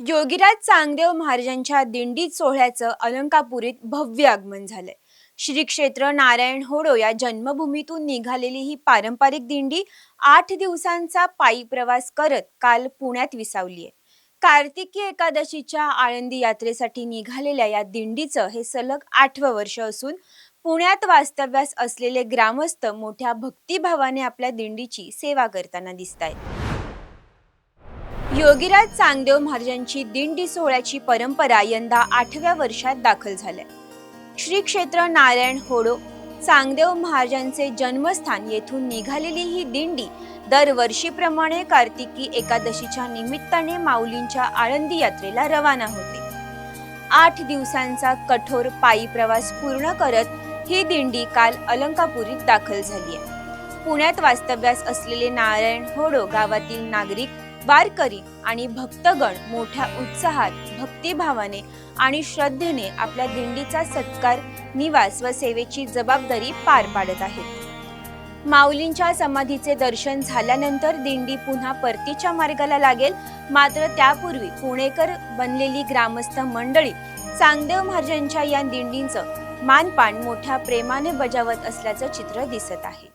योगीराज चांगदेव महाराजांच्या दिंडी सोहळ्याचं अलंकापुरीत भव्य आगमन झालंय. श्री क्षेत्र नारायण होडो या जन्मभूमीतून निघालेली ही पारंपरिक दिंडी आठ दिवसांचा पायी प्रवास करत काल पुण्यात विसावलीय कार्तिकी एकादशीच्या आळंदी यात्रेसाठी निघालेल्या या दिंडीचं हे सलग आठवं वर्ष असून पुण्यात वास्तव्यास असलेले ग्रामस्थ मोठ्या भक्तिभावाने आपल्या दिंडीची सेवा करताना दिसत आहेत योगीराज चांगदेव महाराजांची दिंडी सोहळ्याची परंपरा यंदा आठव्या वर्षात दाखल झाल्या श्री क्षेत्र नारायण होडो चांगदेव महाराजांचे जन्मस्थान येथून निघालेली ही दिंडी दरवर्षीप्रमाणे कार्तिकी एकादशीच्या निमित्ताने माऊलींच्या आळंदी यात्रेला रवाना होते. आठ दिवसांचा कठोर पायी प्रवास पूर्ण करत ही दिंडी काल अलंकापुरीत दाखल झाली आहे. पुण्यात वास्तव्यास असलेले नारायण होडो गावातील नागरिक वारकरी आणि भक्तगण मोठ्या उत्साहात भक्तिभावाने आणि श्रद्धेने आपल्या दिंडीचा सत्कार निवास व सेवेची जबाबदारी पार पाडत आहेत. माऊलींच्या समाधीचे दर्शन झाल्यानंतर दिंडी पुन्हा परतीच्या मार्गाला लागेल. मात्र त्यापूर्वी पुणेकर बनलेली ग्रामस्थ मंडळी चांगदेव महाराजांच्या या दिंडीचं मानपान मोठ्या प्रेमाने बजावत असल्याचं चित्र दिसत आहे.